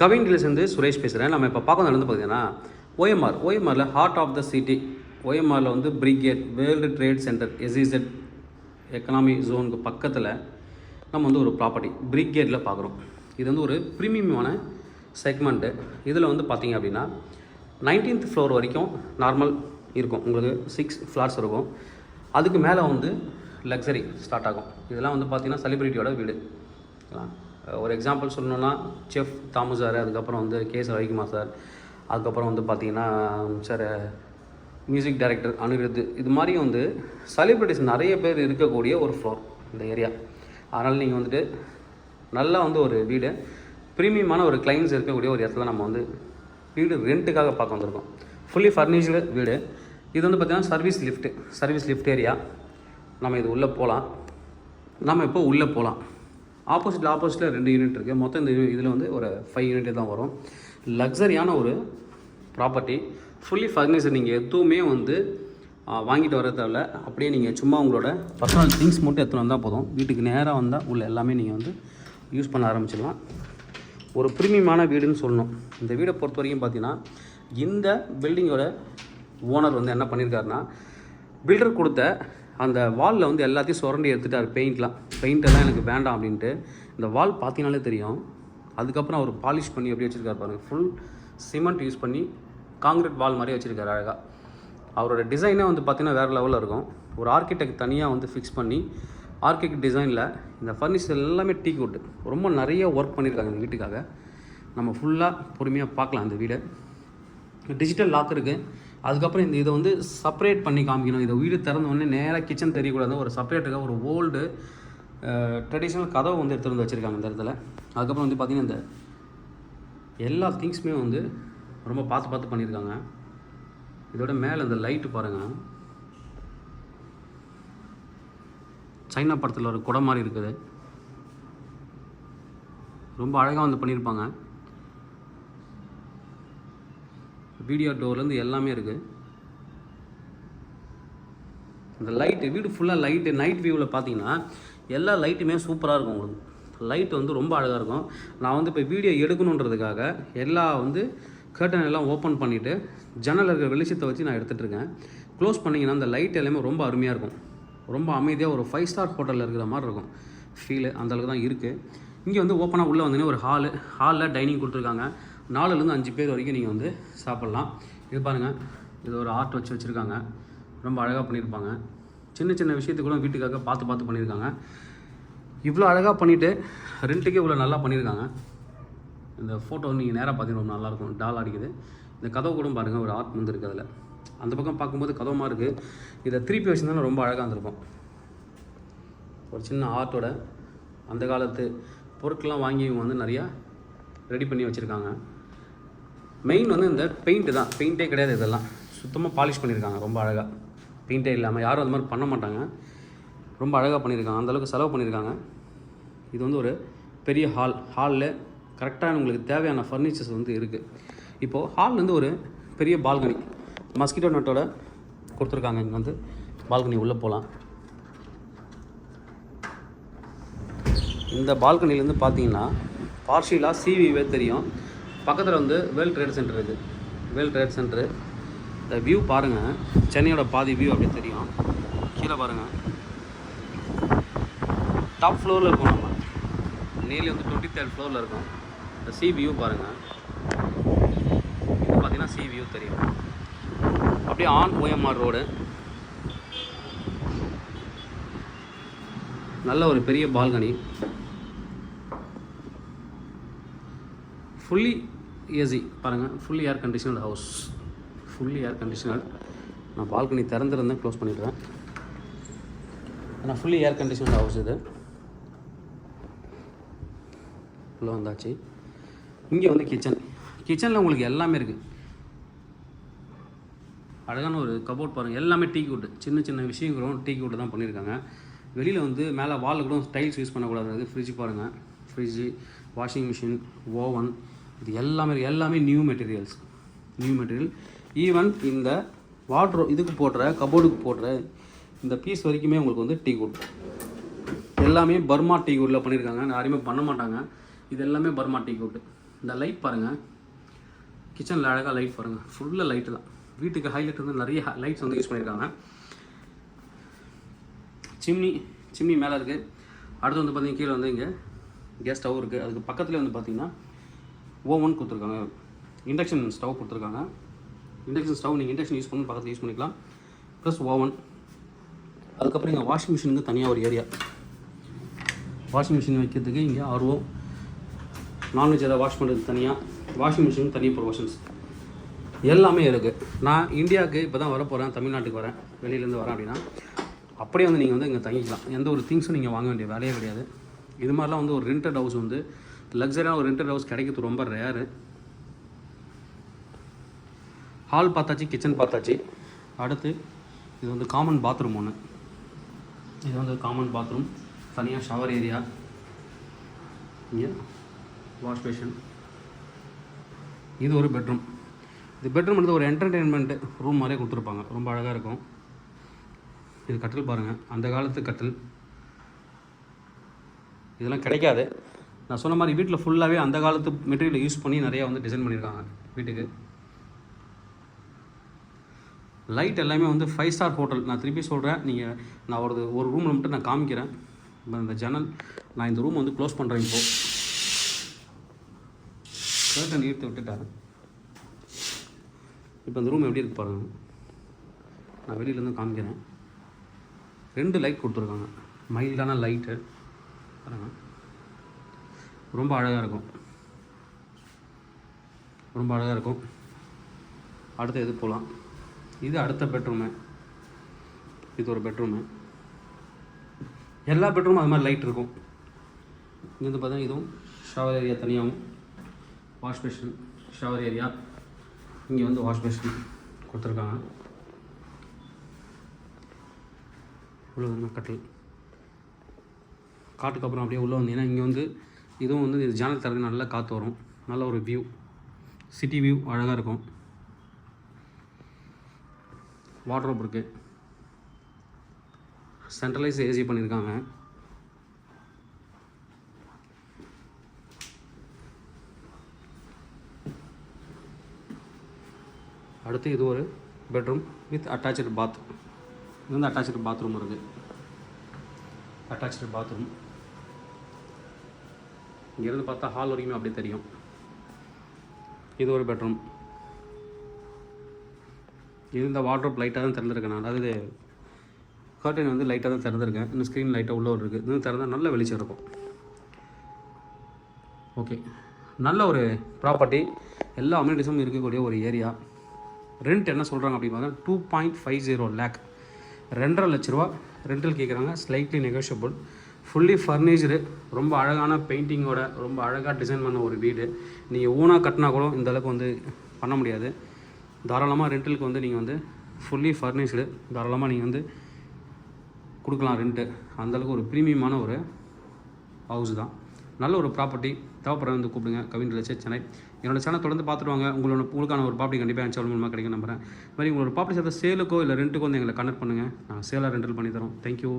கவின் டீலர்ஸ்லேருந்து சுரேஷ் பேசுகிறேன் நம்ம இப்போ பார்க்க வந்து பார்த்தீங்கன்னா ஓஎம்ஆர் ஓஎம்ஆரில் ஹார்ட் ஆஃப் த சிட்டி ஓஎம்ஆரில் வந்து Brigade World Trade Center SEZ economy ஜோனுக்கு பக்கத்தில் நம்ம வந்து ஒரு ப்ராப்பர்ட்டி பிரிகேட்டில் பார்க்குறோம். இது வந்து ஒரு ப்ரீமியமான செக்மெண்ட்டு இதில் வந்து பார்த்தீங்க அப்படின்னா நைன்டீன்த் ஃப்ளோர் வரைக்கும் நார்மல் இருக்கும். உங்களுக்கு சிக்ஸ் ஃப்ளார்ஸ் இருக்கும். அதுக்கு மேலே வந்து லக்ஸரி ஸ்டார்ட் ஆகும். இதெல்லாம் வந்து பார்த்திங்கன்னா செலிப்ரிட்டியோட வீடு. ஒரு எக்ஸாம்பிள் சொல்லணும்னா செஃப் தாமு சார் அதுக்கப்புறம் வந்து கே எஸ் ரவிக்குமார் சார் அதுக்கப்புறம் வந்து பார்த்தீங்கன்னா சார் மியூசிக் டைரக்டர் அனிருத் இது மாதிரி வந்து செலிப்ரிட்டிஸ் நிறைய பேர் இருக்கக்கூடிய ஒரு ஃப்ளோர் இந்த ஏரியா அதனால் நீங்கள் வந்துட்டு நல்லா வந்து ஒரு வீடு ப்ரீமியமான ஒரு கிளைண்ட்ஸ் இருக்கக்கூடிய ஒரு இடத்துல நம்ம வந்து வீடு ரெண்ட்டுக்காக பார்க்க வந்திருக்கோம். ஃபுல்லி ஃபர்னிஷ்டு வீடு. இது வந்து பார்த்தீங்கன்னா service lift service lift area நம்ம இது உள்ளே போகலாம் நம்ம இப்போ உள்ளே போகலாம் ஆப்போசிட்டில் ஆப்போசிட்டில் ரெண்டு யூனிட் இருக்குது மொத்தம் இந்த இதில் வந்து ஒரு ஃபைவ் யூனிட் தான் வரும். லக்ஸரியான ஒரு ப்ராப்பர்ட்டி ஃபுல்லி ஃபர்னிச்சர் நீங்கள் எதுவுமே வந்து வாங்கிட்டு வர தேவையில்ல. அப்படியே நீங்கள் சும்மா உங்களோட பர்சனல் திங்ஸ் மட்டும் எடுத்துகிட்டு வந்தால் போதும். வீட்டுக்கு நேராக வந்தால் உள்ள எல்லாமே நீங்கள் வந்து யூஸ் பண்ண ஆரம்பிச்சிடலாம். ஒரு பிரீமியமான வீடுன்னு சொல்லணும். இந்த வீடை பொறுத்த வரைக்கும் பார்த்தீங்கன்னா இந்த பில்டிங்கோட ஓனர் வந்து என்ன பண்ணியிருக்காருன்னா பில்டர் கொடுத்த அந்த வாலில் வந்து எல்லாத்தையும் சுரண்டி எடுத்துட்டார் பெயிண்ட்லாம் பெயிண்ட்டெல்லாம் எனக்கு வேண்டாம் அப்படின்ட்டு. இந்த வால் பார்த்தீங்கனாலே தெரியும். அதுக்கப்புறம் அவர் பாலிஷ் பண்ணி எப்படி வச்சுருக்காரு பாருங்கள் ஃபுல் சிமெண்ட் யூஸ் பண்ணி காங்கிரீட் வால் மாதிரி வச்சுருக்காரு அழகாக அவரோட டிசைனே வந்து பார்த்தீங்கன்னா வேறு லெவலில் இருக்கும். ஒரு ஆர்கிடெக்ட் தனியாக வந்து ஃபிக்ஸ் பண்ணி ஆர்கிடெக்ட் டிசைனில் இந்த ஃபர்னிச்சர் எல்லாமே டீ குட் ரொம்ப நிறைய ஒர்க் பண்ணியிருக்காங்க இந்த வீட்டுக்காக. நம்ம ஃபுல்லாக பொறுமையாக பார்க்கலாம் அந்த வீடை. டிஜிட்டல் லாக் இருக்குது அதுக்கப்புறம் இந்த இதை வந்து செப்பரேட் பண்ணி காமிக்கணும். இதை வீடு திறந்த உடனே நேராக கிச்சன் தெரியக்கூடாது ஒரு செப்பரேட்டுக்காக ஒரு ஓல்டு ட்ரெடிஷ்னல் கதவை வந்து எடுத்துகிட்டு வந்து வச்சுருக்காங்க இந்த இடத்துல. அதுக்கப்புறம் வந்து பார்த்திங்கன்னா இந்த எல்லா திங்ஸுமே வந்து ரொம்ப பார்த்து பார்த்து பண்ணியிருக்காங்க. இதோட மேலே இந்த லைட்டு பாருங்கள் சைனா படத்தில் ஒரு குடம் மாதிரி இருக்குது. ரொம்ப அழகாக வந்து பண்ணியிருப்பாங்க. வீடியோ டோர்லேருந்து எல்லாமே இருக்குது இந்த லைட்டு வீடு ஃபுல்லாக லைட்டு நைட் வியூவில் பார்த்தீங்கன்னா எல்லா லைட்டுமே சூப்பராக இருக்கும் உங்களுக்கு. லைட் வந்து ரொம்ப அழகாக இருக்கும். நான் வந்து இப்போ வீடியோ எடுக்கணுன்றதுக்காக எல்லா வந்து கர்டன் எல்லாம் ஓப்பன் பண்ணிவிட்டு ஜன்னல் இருக்கிற வெளிச்சத்தை வச்சு நான் எடுத்துகிட்ருக்கேன் க்ளோஸ் பண்ணிங்கன்னா அந்த லைட் எல்லாமே ரொம்ப அருமையாக இருக்கும். ரொம்ப அமைதியாக ஒரு ஃபைவ் ஸ்டார் ஹோட்டலில் இருக்கிற மாதிரி இருக்கும். ஃபீலு அந்தளவுக்கு தான் இருக்குது இங்கே வந்து ஓப்பனாக உள்ளே வந்தீங்கன்னா ஒரு ஹாலு ஹாலில் டைனிங் கொடுத்துருக்காங்க. நாலுலேருந்து அஞ்சு பேர் வரைக்கும் நீங்கள் வந்து சாப்பிட்லாம். இது பாருங்கள் இது ஒரு ஆர்ட் வச்சு வச்சுருக்காங்க. ரொம்ப அழகாக பண்ணியிருப்பாங்க. சின்ன சின்ன விஷயத்துக்கூட கூட வீட்டுக்காக பார்த்து பார்த்து பண்ணியிருக்காங்க. இவ்வளோ அழகாக பண்ணிவிட்டு ரெண்ட்டுக்கே இவ்வளோ நல்லா பண்ணியிருக்காங்க. இந்த ஃபோட்டோ நீங்கள் நேராக பார்த்தீங்கன்னா ரொம்ப நல்லாயிருக்கும். டால் அடிக்குது. இந்த கதவு கூட பாருங்கள் ஒரு ஆர்ட் வந்து இருக்குது அதில். அந்த பக்கம் பார்க்கும்போது கதவமாக இருக்குது இதை திருப்பி வச்சுருந்தாலும் ரொம்ப அழகாக இருந்திருக்கும். ஒரு சின்ன ஆர்ட்டோட அந்த காலத்து பொருட்கள்லாம் வாங்கி இவங்க வந்து நிறையா ரெடி பண்ணி வச்சுருக்காங்க. மெயின் வந்து இந்த பெயிண்ட்டு தான். பெயிண்டே கிடையாது இதெல்லாம். சுத்தமாக பாலிஷ் பண்ணியிருக்காங்க ரொம்ப அழகாக பெயிண்டே இல்லாமல் யாரும் அந்த மாதிரி பண்ண மாட்டாங்க. ரொம்ப அழகாக பண்ணியிருக்காங்க அந்தளவுக்கு செலவு பண்ணியிருக்காங்க இது வந்து ஒரு பெரிய ஹால் ஹாலில் கரெக்டாக உங்களுக்கு தேவையான ஃபர்னிச்சர்ஸ் வந்து இருக்குது இப்போது ஹால்லேருந்து ஒரு பெரிய பால்கனி மஸ்கிட்டோ நட்டோட கொடுத்துருக்காங்க. இங்கே வந்து பால்கனி உள்ளே போகலாம் இந்த பால்கனிலேருந்து பார்த்தீங்கன்னா பார்ஷியலாக சிவிவே தெரியும். பக்கத்தில் வந்து வேர்ல்ட் ட்ரேட் சென்டர் இருக்குது வேர்ல்ட் ட்ரேட் சென்டரு இந்த வியூ பாருங்கள் சென்னையோட பாதி வியூ அப்படியே தெரியும். கீழே பாருங்கள் டாப் ஃப்ளோரில் இருக்கும் நம்ம. நியர்லி வந்து டுவெண்ட்டி தேர்ட் ஃப்ளோரில் இருக்கும். இந்த சி வியூ பாருங்கள் இது பார்த்தீங்கன்னா சி வியூ தெரியும். அப்படியே ஆன் ஓஎம்ஆர் ரோடு நல்ல ஒரு பெரிய பால்கனி ஃபுல்லி ஏசி பாருங்கள் fully air conditional house fully air conditional நான் பால்கனி திறந்துருந்தேன் க்ளோஸ் பண்ணிடுறேன் ஆனால் ஃபுல்லி ஏர் கண்டிஷனல் ஹவுஸ் இது. உள்ளே வந்தாச்சு. இங்கே வந்து கிச்சன் கிச்சனில் உங்களுக்கு எல்லாமே இருக்குது அழகான ஒரு கபோர்ட் பாருங்கள் எல்லாமே டீ கூட்டு சின்ன சின்ன விஷயங்களும் டீ கூட்டு தான் பண்ணியிருக்காங்க வெளியில் வந்து மேலே வாலில் கூட டைல்ஸ் யூஸ் பண்ணக்கூடாது. ஃப்ரிட்ஜ் பாருங்கள் ஃப்ரிட்ஜு வாஷிங் மிஷின் ஓவன் இது எல்லாமே எல்லாமே new materials new material even இந்த வாட்ரோ இதுக்கு போடுற கபோர்டுக்கு போடுற இந்த பீஸ் வரைக்குமே உங்களுக்கு வந்து டீ குட். எல்லாமே பர்மா டீ குட்டில் பண்ணியிருக்காங்க யாருமே பண்ண மாட்டாங்க. இது எல்லாமே பர்மா டீ குட். இந்த லைட் பாருங்கள் கிச்சனில் அழகாக லைட் பாருங்கள் ஃபுல்லாக லைட்டு தான். வீட்டுக்கு ஹைலைட் வந்து நிறைய லைட்ஸ் வந்து யூஸ் பண்ணியிருக்காங்க சிம்னி சிம்னி மேலே இருக்குது அடுத்து வந்து பார்த்திங்கன்னா கீழே வந்து இங்கே கேஸ் ஸ்டவ் இருக்குது அதுக்கு பக்கத்துலேயே வந்து பார்த்திங்கன்னா ஓவன் கொடுத்துருக்காங்க. இண்டக்ஷன் ஸ்டவ் கொடுத்துருக்காங்க. இண்டக்ஷன் ஸ்டவ் நீங்கள் இண்டக்ஷன் யூஸ் பண்ணி பக்கத்தில் யூஸ் பண்ணிக்கலாம். ப்ளஸ் ஓவன் அதுக்கப்புறம் இங்கே வாஷிங் மிஷினுக்கு தனியாக ஒரு ஏரியா வாஷிங் மிஷின் வைக்கிறதுக்கு இங்கே ஆர்வம் நான்வெஜ் எதாவது வாஷ் பண்ணுறதுக்கு தனியாக வாஷிங் மிஷின் தனி ப்ரொவிஷன்ஸ் எல்லாமே இருக்குது நான் இந்தியாவுக்கு இப்போ தான் வரப்போகிறேன் தமிழ்நாட்டுக்கு வரேன். வெளியிலேருந்து வரேன் அப்படின்னா அப்படியே வந்து நீங்கள் வந்து இங்கே தங்கிக்கலாம். எந்த ஒரு திங்ஸும் நீங்கள் வாங்க வேண்டிய வேலையே கிடையாது. இது மாதிரிலாம் வந்து ஒரு ரெண்டட் ஹவுஸ் வந்து லக்ஸரியான ஒரு ரெண்டட் ஹவுஸ் கிடைக்கிறது ரொம்ப ரேரு ஹால் பார்த்தாச்சு கிச்சன் பார்த்தாச்சு. அடுத்து இது வந்து காமன் பாத்ரூம் ஒன்று இது வந்து காமன் பாத்ரூம் தனியாக ஷவர் ஏரியா இங்கே வாஷ் பேஷன் இது ஒரு பெட்ரூம் இது பெட்ரூம் வந்து ஒரு என்டர்டெயின்மெண்ட் ரூம் மாதிரியே கொடுத்துருப்பாங்க. ரொம்ப அழகாக இருக்கும். இது கட்டில் பாருங்கள் அந்த காலத்து கட்டில். இதெல்லாம் கிடைக்காது. நான் சொன்ன மாதிரி வீட்டில் ஃபுல்லாகவே அந்த காலத்து மெட்டீரியல் யூஸ் பண்ணி நிறையா வந்து டிசைன் பண்ணியிருக்காங்க வீட்டுக்கு. லைட் எல்லாமே வந்து ஃபைவ் ஸ்டார் ஹோட்டல் நான் திருப்பி சொல்கிறேன் நீங்கள் நான் ஒரு ஒரு ரூமில் மட்டும் நான் காமிக்கிறேன். இப்போ இந்த ஜன்னல் நான் இந்த ரூம் வந்து க்ளோஸ் பண்ணுறேன் இப்போது கேர்டன் ஈர்த்து விட்டுட்டேன் இப்போ இந்த ரூம் எப்படி இருக்கு பாருங்கள் நான் வெளியிலேருந்து காமிக்கிறேன். ரெண்டு லைட் கொடுத்துருக்காங்க. மைல்டான லைட்டு பாருங்கள் ரொம்ப அழகாக இருக்கும். ரொம்ப அழகாக இருக்கும். அடுத்து எது போகலாம் இது அடுத்த பெட்ரூமு இது ஒரு பெட்ரூமு எல்லா பெட்ரூமும் அது மாதிரி லைட் இருக்கும். இங்கே வந்து பார்த்தீங்கன்னா இதுவும் ஷவர் ஏரியா தனியாகவும் வாஷ் பேஷன் ஷவர் ஏரியா இங்கே வந்து வாஷ் பேஷன் கொடுத்துருக்காங்க. உள்ள வந்து கட்டில். காட்டுக்கு அப்புறம் அப்படியே உள்ளே வந்தீங்கன்னா இங்கே வந்து இதுவும் வந்து இது ஜன்னல் தரது நல்லா காற்று வரும். நல்ல ஒரு வியூ சிட்டி வியூ அழகாக இருக்கும். வாட்ரோப் இருக்குது சென்ட்ரலைஸ் ஏசி பண்ணியிருக்காங்க அடுத்து இது ஒரு பெட்ரூம் வித் அட்டாச்சு பாத் இது வந்து அட்டாச்சு பாத்ரூம் இருக்குது அட்டாச்சு பாத்ரூம் இங்கேருந்து பார்த்தா ஹால் வரைக்குமே அப்படியே தெரியும். இது ஒரு பெட்ரூம் இது இந்த வாட்ரோப் லைட்டாக தான் திறந்துருக்கேன் நான். அதாவது கர்டன் வந்து லைட்டாக தான் திறந்துருக்கேன். இன்னும் ஸ்க்ரீன் லைட்டாக உள்ள இருக்குது இன்னும் திறந்தால் நல்ல வெளிச்சம் இருக்கும். ஓகே நல்ல ஒரு ப்ராப்பர்ட்டி எல்லா அம்யூனிட்டிஸும் இருக்கக்கூடிய ஒரு ஏரியா ரெண்ட் என்ன சொல்கிறாங்க அப்படின்னு பார்த்தா two point five zero lakh ரெண்டரை லட்ச ரூபா. ரெண்டல் கேட்குறாங்க ஸ்லைட்லி நெகோஷியபிள் ஃபுல்லி ஃபர்னிச்சரு ரொம்ப அழகான பெயிண்டிங்கோட ரொம்ப அழகாக டிசைன் பண்ண ஒரு வீடு. நீங்கள் ஓனாக கட்டினா கூட இந்த அளவுக்கு வந்து பண்ண முடியாது. தாராளமாக ரெண்டலுக்கு வந்து நீங்கள் வந்து ஃபுல்லி ஃபர்னிஷ்டு தாராளமாக நீங்கள் வந்து கொடுக்கலாம் ரெண்ட்டு அந்தளவுக்கு ஒரு ப்ரீமியமான ஒரு ஹவுஸ் தான். நல்ல ஒரு ப்ராப்பர்ட்டி தேவைப்படுற வந்து கூப்பிடுங்க. கவின் ரிலேச்சே சென்னை. என்னோட சேனல் தொடர்ந்து பார்த்துருவாங்க. உங்களோட உங்களுக்கான ஒரு ப்ராப்பர்ட்டி கண்டிப்பாக என் சேனல் மூலமாக கிடைக்கும் நம்புறேன். இது மாதிரி உங்களோட ப்ராப்பர்ட்டி சேர்த்த சேலுக்கோ இல்லை ரெண்ட்டுக்கோ வந்து எங்களை கனெக்ட் பண்ணுங்கள் நாங்கள் சேலாக ரெண்டல் பண்ணி தரோம். தேங்க்யூ